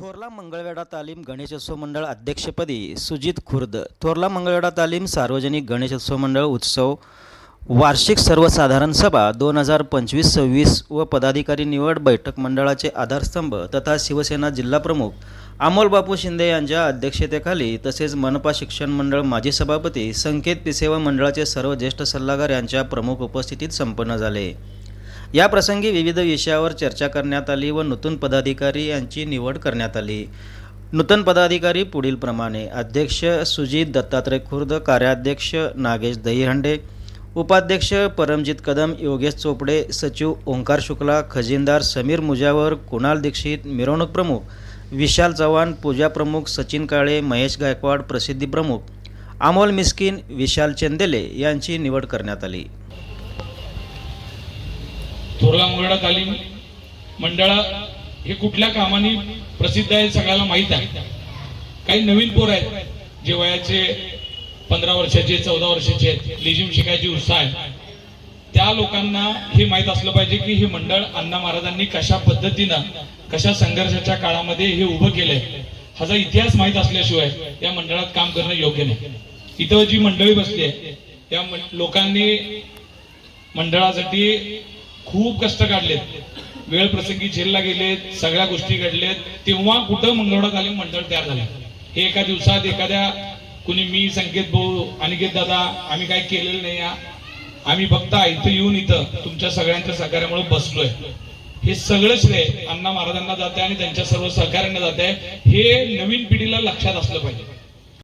थोरला मंगळवेढा तालीम गणेशोत्सव मंडळ अध्यक्षपदी सुजित खुर्द. थोरला मंगळवेढा तालीम सार्वजनिक गणेशोत्सव मंडळ उत्सव वार्षिक सर्वसाधारण सभा दोन हजार पंचवीस सव्वीस व पदाधिकारी निवड बैठक मंडळाचे आधारस्तंभ तथा शिवसेना जिल्हाप्रमुख अमोलबापू शिंदे यांच्या अध्यक्षतेखाली तसेच मनपा शिक्षण मंडळ माजी सभापती संकेत पिसेवा मंडळाचे सर्व ज्येष्ठ सल्लागार यांच्या प्रमुख उपस्थितीत संपन्न झाले. या प्रसंगी विविध विषयावर चर्चा करण्यात आली व नूतन पदाधिकारी यांची निवड करण्यात आली. नूतन पदाधिकारी पुढीलप्रमाणे अध्यक्ष सुजित दत्तात्रय खुर्द कार्याध्यक्ष नागेश दहीहंडे उपाध्यक्ष परमजित कदम योगेश चोपडे सचिव ओंकार शुक्ला खजिनदार समीर मुजावर कुणाल दीक्षित मिरवणूक प्रमुख विशाल चव्हाण पूजा प्रमुख सचिन काळे महेश गायकवाड प्रसिद्धी प्रमुख अमोल मिस्किन विशाल चंदेले यांची निवड करण्यात आली. थोरला मंगळा तालीम मंडळ हे कुठल्या कामाने प्रसिद्ध आहे सगळ्याला माहीत आहे. काही नवीन पोर आहेत जे वयाचे पंधरा वर्षाचे चौदा वर्षाचे आहेत. लेझिम शिकायची उत्साह आहे. त्या लोकांना हे माहीत असलं पाहिजे की हे मंडळ अण्णा महाराजांनी कशा पद्धतीनं कशा संघर्षाच्या काळामध्ये हे उभं केलंय. ह्याचा इतिहास माहीत असल्याशिवाय या मंडळात काम करणं योग्य नाही. इथं जी मंडळी बसली आहे त्या लोकांनी मंडळासाठी खूप कष्ट काढलेत. वेळ प्रसंगी झेलला गेलेत सगळ्या गोष्टी घडलेत. तेव्हा कुठं मंगळवार मंडळ तयार झालं? हे एका दिवसात एखाद्या कुणी मी संकेत भाऊ अनिकेत दादा आम्ही काही केलेलं नाही या. आम्ही फक्त इथं येऊन इथं तुमच्या सगळ्यांच्या सहकार्यामुळे बसलोय. हे सगळं श्रेय अण्णा महाराजांना जाते आणि त्यांच्या सर्व सहकार्यांना जाते हे नवीन पिढीला लक्षात असलं पाहिजे.